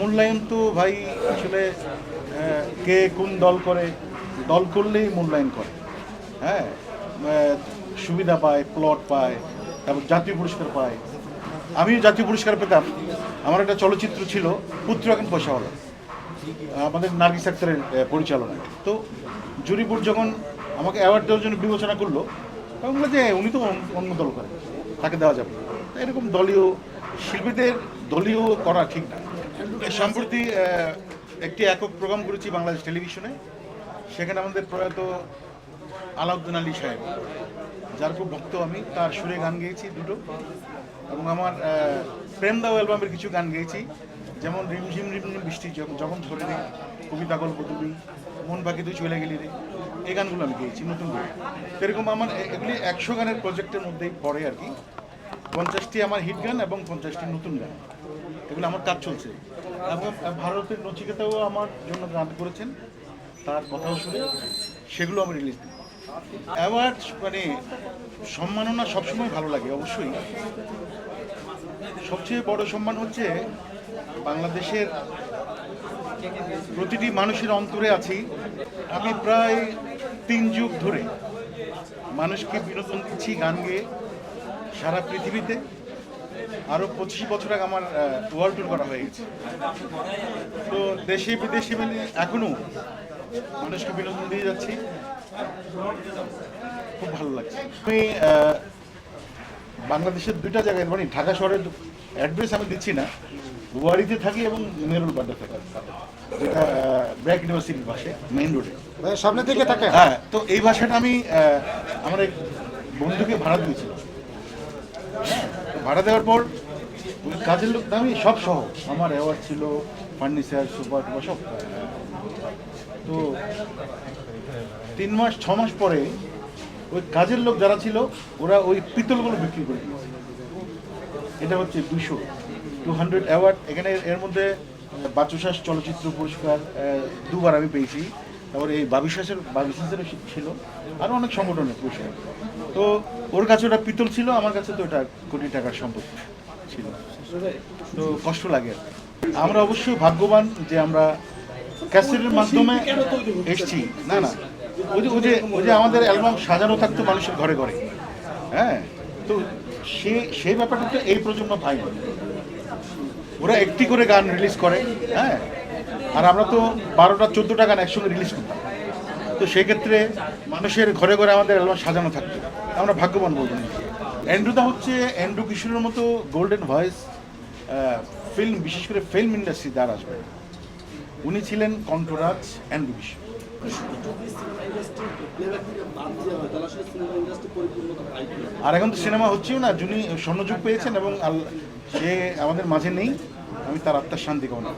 মূল্যায়ন তো ভাই আসলে কে কোন দল করে, দল করলেই মূল্যায়ন করে। হ্যাঁ সুবিধা পায় প্লট পায়, তারপর জাতীয় পুরস্কার পায়। আমিও জাতীয় পুরস্কার পেতাম। আমার একটা চলচ্চিত্র ছিল, পুত্র এখন পয়সাওয়ালা আমাদের নার্গিস আক্তারের পরিচালনায়। তো জুরি বোর্ড যখন আমাকে অ্যাওয়ার্ড দেওয়ার জন্য বিবেচনা করল আমি বললাম যে উনি তো অন্য দল করে তাকে দেওয়া যাবে এরকম দলীয় শিল্পীদের দলীয় করা ঠিক না। সম্প্রতি একটি একক প্রোগ্রাম করেছি বাংলাদেশ টেলিভিশনে। সেখানে আমাদের প্রয়াত আলাউদ্দিন আলী সাহেব, যার খুব ভক্ত আমি, তার সুরে গান গেয়েছি দুটো। এবং আমার প্রেম দাও অ্যালবামের কিছু গান গেয়েছি, যেমন রিমঝিম রিমঝিম বৃষ্টি যখন ধরে রে কবিতা গল্প তুমি, মন বাকি তুই চলে গেলি রে, এই গানগুলো আমি গেয়েছি নতুন করে। এরকম আমার এগুলি একশো গানের প্রজেক্টের মধ্যেই পড়ে আর কি। পঞ্চাশটি আমার হিট গান এবং পঞ্চাশটি নতুন গান। এগুলো আমার কাজ চলছে। এবং ভারতের নচিকেতাও আমার জন্য গান করেছেন। তার কথাও শুনে সেগুলো আমি রিলিজ দিই অ্যাওয়ার্ড মানে সম্মাননা সবসময় ভালো লাগে, অবশ্যই। সবচেয়ে বড় সম্মান হচ্ছে বাংলাদেশের প্রতিটি মানুষের অন্তরে আছি। আমি প্রায় তিন যুগ ধরে মানুষকে বিনোদন দিচ্ছি গান গেয়ে সারা পৃথিবীতে। আরও পঁচিশ বছর আগে আমার ওয়ার্ল্ড ট্যুর করা হয়ে গেছে। তো দেশে বিদেশে মানে এখনও মানুষকে বিনোদন দিয়ে যাচ্ছি। খুব ভালো লাগছে। আমি বাংলাদেশের দুইটা জায়গায় মানে ঢাকা শহরের অ্যাড্রেস আমি দিচ্ছি না। গুয়াহাটিতে থাকি এবং মেরুল বাড্ডা থাকি। যেটা ব্র্যাক ইউনিভার্সিটির পাশে মেইন রোডে সামনে থেকে থাকে। হ্যাঁ তো এই ভাষাটা আমি আমার এক বন্ধুকে ভাড়া দিয়েছিলাম। ভাড়া দেওয়ার পর ওই কাজের লোক আমি সব সহ। আমার অ্যাওয়ার্ড ছিল ফার্নিচার সুপার টুপার সব। তো তিন মাস, ছ মাস পরে ওই কাজের লোক যারা ছিল, ওরা ওই পিতলগুলো বিক্রি করে দিয়েছে। এটা হচ্ছে দুশো টু হান্ড্রেড অ্যাওয়ার্ড এখানে এর মধ্যে বাচুশ্বাস চলচ্চিত্র পুরস্কার দুবার আমি পেয়েছি। তারপরে এই বাবিশ্বাসের বাবিশ্বাসেরও ছিল, আরও অনেক সংগঠনের পুরস্কার তো ওর কাছে ওটা পিতল ছিল, আমার কাছে তো ওটা কোটি টাকার সম্পদ ছিল। তো কষ্ট লাগে আমরা অবশ্যই ভাগ্যবান যে আমরা ক্যাসেটের মাধ্যমে এসছি। না না। ওই যে ওই যে ওই যে আমাদের অ্যালবাম সাজানো থাকতো মানুষের ঘরে ঘরে। হ্যাঁ? তো সে সেই ব্যাপারটা তো এই প্রজন্ম না ওরা একটি করে গান রিলিজ করে। হ্যাঁ? আর আমরা তো বারোটা, চোদ্দোটা গান একসঙ্গে রিলিজ করতাম। তো সেক্ষেত্রে মানুষের ঘরে ঘরে আমাদের অ্যালবাম সাজানো থাকতো। আমরা ভাগ্যবান বলব অ্যান্ড্রুদা হচ্ছে অ্যান্ড্রু কিশোরের মতো গোল্ডেন ভয়েস ফিল্ম বিশেষ করে ফিল্ম ইন্ডাস্ট্রি যার আসবে উনি ছিলেন কণ্ঠরাজ অ্যান্ড্রু কিশোর। আর এখন তো সিনেমা হচ্ছেও না, যিনি স্বর্ণযুগ পেয়েছেন এবং সে আমাদের মাঝে নেই। আমি তার আত্মার শান্তি কামনা